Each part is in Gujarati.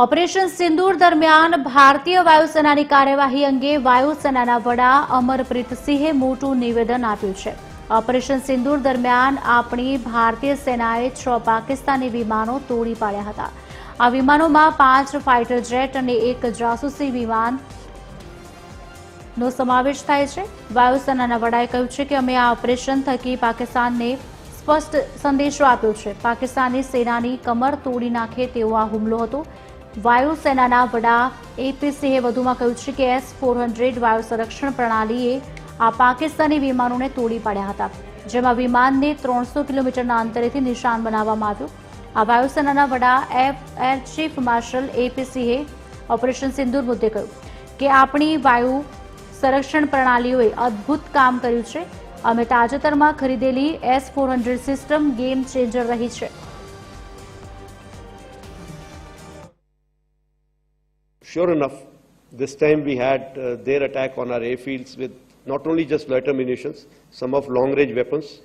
ઓપરેશન સિંદૂર દરમિયાન ભારતીય વાયુસેનાની કાર્યવાહી અંગે વાયુસેનાના વડા અમરપ્રીત સિંહે મોટું નિવેદન આપ્યું છે. ઓપરેશન સિંદૂર દરમિયાન આપણી ભારતીય સેનાએ છ પાકિસ્તાની વિમાનો તોડી પાડ્યા હતા. આ વિમાનોમાં પાંચ ફાઇટર જેટ અને એક જાસૂસી વિમાન નો સમાવેશ થાય છે. વાયુસેનાના વડાએ કહ્યું છે કે અમે આ ઓપરેશન થકી પાકિસ્તાનને સ્પષ્ટ સંદેશો આપ્યો છે. પાકિસ્તાની સેનાની કમર તોડી નાખે તેવો આ હુમલો હતો. વાયુસેનાના વડા એપી સિંહે વધુમાં કહ્યું છે કે એસ ફોર હંડ્રેડ વાયુ સંરક્ષણ પ્રણાલીએ આ પાકિસ્તાની વિમાનોને તોડી પાડ્યા હતા, જેમાં વિમાનને ત્રણસો કિલોમીટરના અંતરેથી નિશાન બનાવવામાં આવ્યું. આ વાયુસેનાના વડા F, air chief marshal A સિંહે ઓપરેશન સિંદૂર મુદ્દે કહ્યું કે આપણી વાયુ સંરક્ષણ પ્રણાલીઓએ અદ્ભુત કામ કર્યું છે. અમે તાજેતરમાં ખરીદેલી S four hundred system game changer રહી છે. Sure enough, this time we had uh, their attack on our airfields with not only just loiter munitions, some of long-range weapons.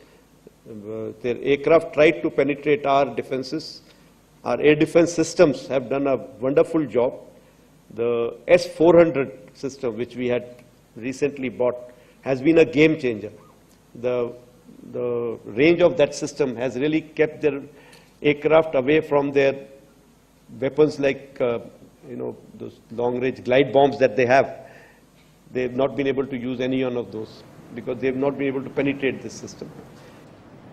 Uh, their aircraft tried to penetrate our defenses. Our air defense systems have done a wonderful job. The S-400 system, which we had recently bought, has been a game changer. The, the range of that system has really kept their aircraft away from their weapons like, uh, you know, those long-range glide bombs that they have. They've not been able to use any one of those because they've not been able to penetrate this system.